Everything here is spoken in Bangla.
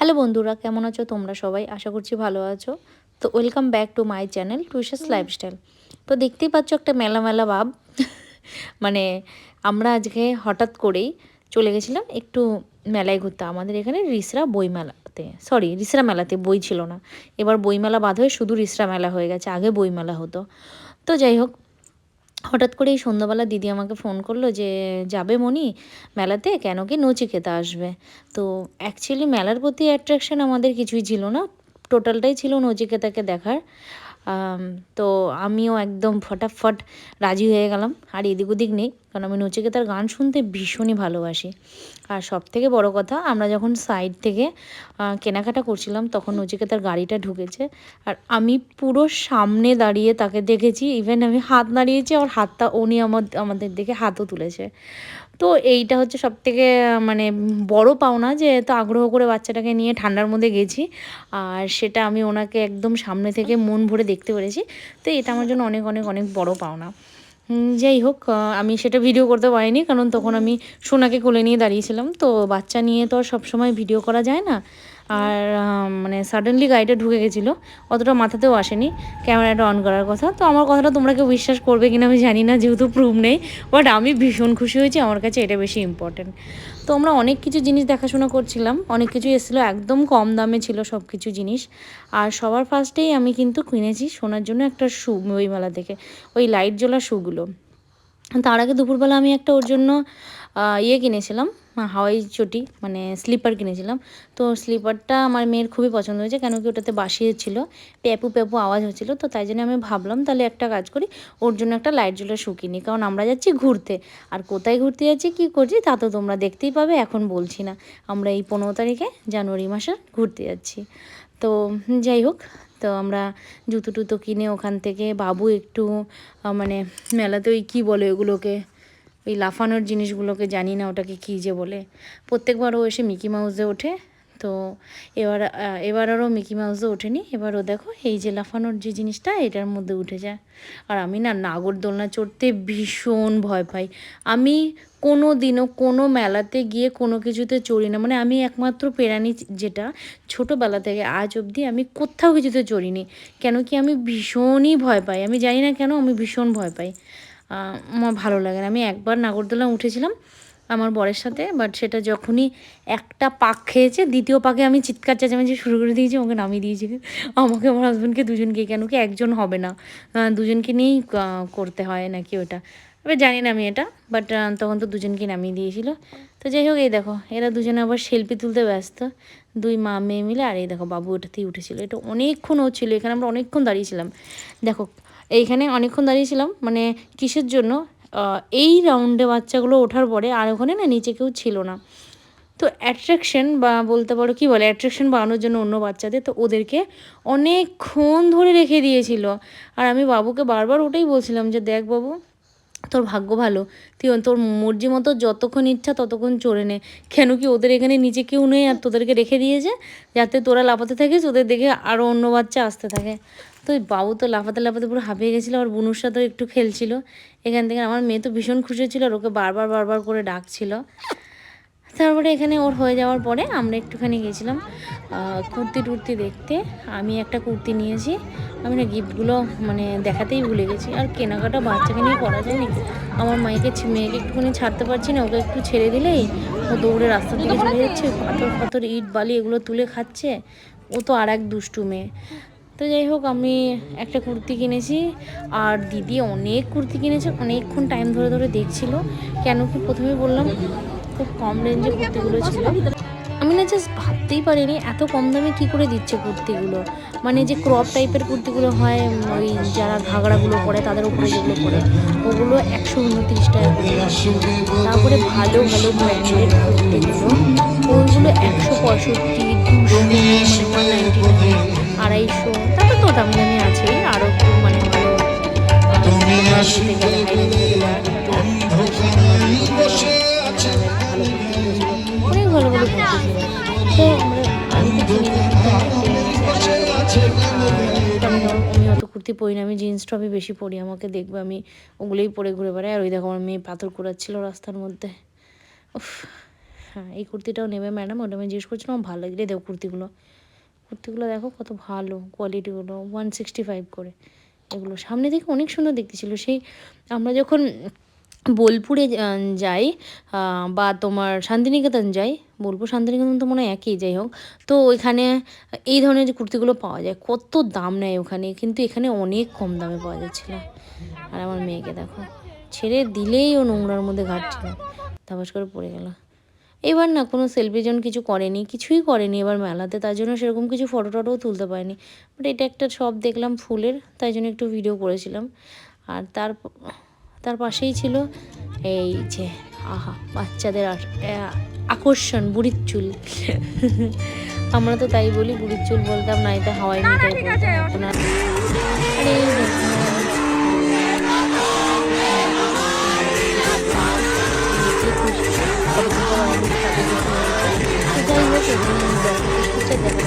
হ্যালো বন্ধুরা কেমন আছো? তোমরা সবাই আশা করছি ভালো আছো। তো welcome back to my channel টুইশাস lifestyle তো দেখতেই পাচ্ছ একটা মেলা মেলা ভাব। মানে আমরা আজকে হঠাৎ করেই চলে গেছিলাম একটু মেলায় ঘুরতে। আমাদের এখানে রিসরা বই মেলাতে। সরি রিসরা মেলাতে বই ছিল না। এবার বইমেলা বাদ হয়ে শুধু রিসরা মেলা হয়ে গেছে। আগে বইমেলা হতো। তো যাই হোক হঠাৎ করে এই সন্ধ্যাবেলা দিদি আমাকে ফোন করল যে, যাবে মনি মেলাতে? কেন কি নচিকেতা আসবে? তো অ্যাকচুয়ালি মেলার প্রতি অ্যাট্রাকশন আমাদের কিছুই ছিল না। টোটালটাই ছিল নচিকেতাকে দেখার। তো আমিও একদম ফটাফট রাজি হয়ে গেলাম। আর এদিক ওদিক নেই, কারণ আমি নচিকেতার গান শুনতে ভীষণই ভালোবাসি। আর সব থেকে বড় কথা, আমরা যখন সাইড থেকে কেনাকাটা করছিলাম, তখন নচিকেতার গাড়িটা ঢুকেছে। আর আমি পুরো সামনে দাঁড়িয়ে তাকে দেখেছি ইভেন আমি হাত নাড়িয়েছি, আর হাতটা উনি আমার আমাদের দেখে হাতও তুলেছে। তো এইটা হচ্ছে সব থেকে মানে বড় পাওনা যে এত আগ্রহ করে বাচ্চাটাকে নিয়ে ঠান্ডার মধ্যে গেছি। আর সেটা আমি ওনাকে একদম সামনে থেকে মন ভরে দেখতে পেরেছি। তো এটা আমার জন্য অনেক অনেক অনেক বড় পাওনা। যাই হোক আমি সেটা ভিডিও করতে পারিনি কারণ তখন আমি সোনাকে কোলে নিয়ে দাঁড়িয়েছিলাম। তো বাচ্চা নিয়ে তো আর সবসময় ভিডিও করা যায় না। আর মানে সাডেনলি গাড়িটা ঢুকে গেছিল, অতটা মাথাতেও আসেনি, ক্যামেরাটা অন করার কথা। তো আমার কথাটা তোমরা কেউ বিশ্বাস করবে কিনা আমি জানি না, যেহেতু প্রুফ নেই বাট আমি ভীষণ খুশি হয়েছি, আমার কাছে এটা বেশি ইম্পর্টেন্ট তো আমরা অনেক কিছু জিনিস দেখাশোনা করছিলাম, অনেক কিছু এসেছিল, একদম কম দামে ছিল সব কিছু জিনিস। আর সবার ফার্স্টেই আমি কিন্তু কিনেছি সোনার জন্য একটা শু ওই মেলা থেকে ওই লাইট জ্বলা শুগুলো তার আগে দুপুরবেলা আমি একটা ওর জন্য ইয়ে কিনেছিলাম হাওয়াই চটি মানে স্লিপার কিনেছিলাম। তো স্লিপারটা আমার মেয়ের খুবই পছন্দ হয়েছে, কেন কি ওটাতে বাসিয়ে ছিল, প্যাপু প্যাপু আওয়াজ হচ্ছিল, তো তাই জন্য আমি ভাবলাম তাহলে একটা কাজ করি, ওর জন্য একটা লাইট জ্বলা শু কিনি, কারণ আমরা যাচ্ছি ঘুরতে। আর কোথায় ঘুরতে যাচ্ছি, কী করছি, তা তো তোমরা দেখতেই পাবে, এখন বলছি না। আমরা এই পনেরো তারিখে জানুয়ারি মাসে ঘুরতে যাচ্ছি। তো যাই হোক, তো আমরা জুতো টুতো কিনে ওখান থেকে বাবু একটু মানে মেলাতে ওই কী বলে ওগুলোকে ওই লাফানোর জিনিসগুলোকে জানি না ওটাকে কী যে বলে। প্রত্যেকবার ও এসে মিকি মাউসে ওঠে, তো এবার এবার আরও মিকি মাউসে ওঠেনি, এবার ও দেখো এই যে লাফানোর যে জিনিসটা এটার মধ্যে উঠে যায়। আর আমি না নাগরদোলনা চড়তে ভীষণ ভয় পাই। আমি কোনো দিনও কোনো মেলাতে গিয়ে কোনো কিছুতে চড়ি না মানে আমি একমাত্র পেরানি যেটা ছোটোবেলা থেকে আজ অবধি আমি কোথাও কিছুতে চড়িনি। কেন কি আমি ভীষণই ভয় পাই, আমি জানি না কেন আমি ভীষণ ভয় পাই। আমার ভালো লাগে না। আমি একবার নাগরদোলা উঠেছিলাম আমার বরের সাথে বাট সেটা যখনই একটা পাক খেয়েছে, দ্বিতীয় পাকে আমি চিৎকার চেঁচামেচি শুরু করে দিয়েছি, ওকে নামিয়ে দিয়েছি। আমাকে আমার হাজব্যান্ডকে দুজনকে, কেন কি একজন হবে না। দুজনকে নিয়েই করতে হয় নাকি ওটা। এবার জানি না আমি এটা বাট তখন তো দুজনকে নামিয়ে দিয়েছিল। তো যাই হোক, এই দেখো, এরা দুজনে আবার সেলফি তুলতে ব্যস্ত। দুই মা, মেয়ে মিলে, আর এই দেখো, বাবু ওটাতেই উঠেছিল। এটা অনেকক্ষণ ও ছিল, এখানে আমরা অনেকক্ষণ দাঁড়িয়েছিলাম। দেখো এইখানে অনেকক্ষণ দাঁড়িয়েছিলাম মানে কিসের জন্য? এই রাউন্ডে বাচ্চাগুলো ওঠার পরে আর ওখানে না নিচে কেউ ছিল না। তো অ্যাট্রাকশন বা বলতে পারো কি বলে অ্যাট্রাকশন বানানোর জন্য অন্য বাচ্চাদের তো ওদেরকে অনেকক্ষণ ধরে রেখে দিয়েছিল। আর আমি বাবুকে বারবার ওটাই বলছিলাম যে, দেখ বাবু, তোর ভাগ্য ভালো। তুই তোর মর্জি মতো যতক্ষণ ইচ্ছা ততক্ষণ চড়ে নে। কেন কি ওদের এখানে নিচে কেউ নেই আর তোদেরকে রেখে দিয়েছে? যাতে তোরা লাফাতে থাকিস, ওদের দেখে আরও অন্য বাচ্চা আসতে থাকে। তো ওই বাবু তো লাফাতে লাফাতে পুরো হাঁপিয়ে গেছিল আর বুনুর সাথেও একটু খেলছিল। এখান থেকে আমার মেয়ে তো ভীষণ খুশি ছিল আর ওকে বারবার বারবার করে ডাকছিল। তারপরে এখানে ওর হয়ে যাওয়ার পরে আমরা একটুখানি গেছিলাম কুর্তি টুর্তি দেখতে। আমি একটা কুর্তি নিয়েছি, আমি না গিফটগুলো মানে দেখাতেই ভুলে গেছি। আর কেনাকাটা বাচ্চাকে নিয়ে করা যায় নাকি আমার মাইকে মেয়েকে একটুখানি ছাড়তে পারছি না, ওকে একটু ছেড়ে দিলেই ও দৌড়ে রাস্তার দিকে চলে যাচ্ছে, পাথর পাথর ইট বালি এগুলো তুলে খাচ্ছে। ও তো আর এক দুষ্টু মেয়ে। তো যাই হোক, আমি একটা কুর্তি কিনেছি আর দিদি অনেক কুর্তি কিনেছে, অনেকক্ষণ টাইম ধরে ধরে দেখছিল। কেন কি প্রথমে বললাম, খুব কম রেঞ্জে কুর্তিগুলো ছিল। আমি না জাস্ট ভাবতেই পারিনি এত কম দামে কি করে দিচ্ছে কুর্তিগুলো। মানে যে ক্রপ টাইপের কুর্তিগুলো হয় ওই যারা ঘাগড়াগুলো পরে, তাদের উপরে যেগুলো পরে, ওগুলো একশো উনত্রিশ টাকা করে। তারপরে ভালো ভালো ব্র্যান্ডেড কুর্তিগুলো, ওইগুলো একশো পঁয়ষট্টি, দুশো মানে ওয়ান নাইনটি নাইন আড়াইশো তারপর তো দামি দামি আছে আরও একটু মানে ভালো অনেক ভালো ভালো কুর্তি তো আমি অত পরি না আমি জিন্স টপই বেশি পরি আমাকে দেখবে আমি ওগুলোই পরে ঘুরে বেড়াই। আর ওই দেখো আমার মেয়ে পাথর কুড়াচ্ছিল রাস্তার মধ্যে। উফ হ্যাঁ এই কুর্তিটাও নেবে ম্যাডাম ওটা আমি জিজ্ঞেস করছিলাম আমার ভালো লাগলে দেবো কুর্তিগুলো। কুর্তিগুলো দেখো কত ভালো কোয়ালিটিগুলো ওয়ান সিক্সটি ফাইভ করে। এগুলো সামনে থেকে অনেক সুন্দর দেখতেছিল। সেই আমরা যখন বোলপুরে যাই বা তোমার শান্তিনিকেতন যাই, বোলপুর শান্তিনিকেতন তো মনে হয় একই, যাই হোক, তো ওইখানে এই ধরনের যে কুর্তিগুলো পাওয়া যায়, কত দাম নেয় ওখানে, কিন্তু এখানে অনেক কম দামে পাওয়া যাচ্ছিল। আর আমার মেয়েকে দেখো, ছেড়ে দিলেই ও নোংরার মধ্যে ঘাটছিল। তাপাস করে পড়ে গেল। এবার না কোনো সেলফি জন কিছু করেনি কিছুই করেনি এবার মেলাতে তার জন্য সেরকম কিছু ফটো টটোও তুলতে পারেনি। বাট এটা একটা শপ দেখলাম ফুলের তাই জন্য একটু ভিডিও করেছিলাম। আর তার তার পাশেই ছিল এই যে আহা বাচ্চাদের আকর্ষণ বুড়ির চুল। আমরা তো তাই বলি বুড়ির চুল বলতাম না এটা হাওয়াই মিঠাই বলতাম দেখতে খুব- কত